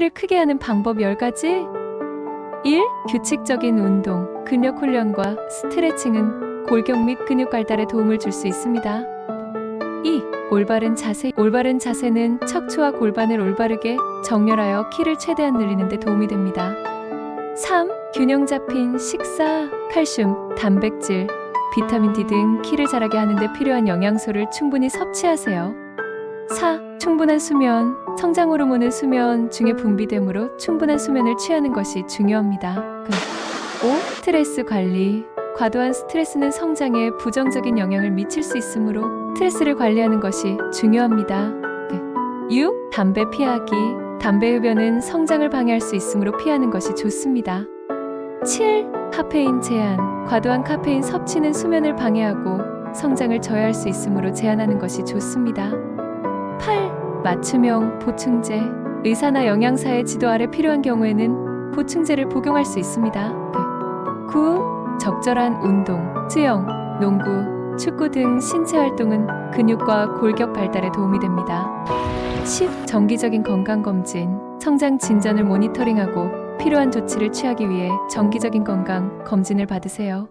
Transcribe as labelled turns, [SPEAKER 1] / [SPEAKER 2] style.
[SPEAKER 1] 키를 크게 하는 방법 10가지 1. 규칙적인 운동, 근력 훈련과 스트레칭은 골격 및 근육 발달에 도움을 줄 수 있습니다. 2. 올바른 자세. 올바른 자세는 척추와 골반을 올바르게 정렬하여 키를 최대한 늘리는 데 도움이 됩니다. 3. 균형 잡힌 식사, 칼슘, 단백질, 비타민 D 등 키를 자라게 하는 데 필요한 영양소를 충분히 섭취하세요. 4. 충분한 수면. 성장 호르몬은 수면 중에 분비되므로 충분한 수면을 취하는 것이 중요합니다. 5. 스트레스 관리. 과도한 스트레스는 성장에 부정적인 영향을 미칠 수 있으므로 스트레스를 관리하는 것이 중요합니다. 6. 담배 피하기. 담배 흡연은 성장을 방해할 수 있으므로 피하는 것이 좋습니다. 7. 카페인 제한. 과도한 카페인 섭취는 수면을 방해하고 성장을 저해할 수 있으므로 제한하는 것이 좋습니다. 8. 맞춤형 보충제. 의사나 영양사의 지도 아래 필요한 경우에는 보충제를 복용할 수 있습니다. 9. 적절한 운동. 수영, 농구, 축구 등 신체 활동은 근육과 골격 발달에 도움이 됩니다. 10. 정기적인 건강검진. 성장 진전을 모니터링하고 필요한 조치를 취하기 위해 정기적인 건강 검진을 받으세요.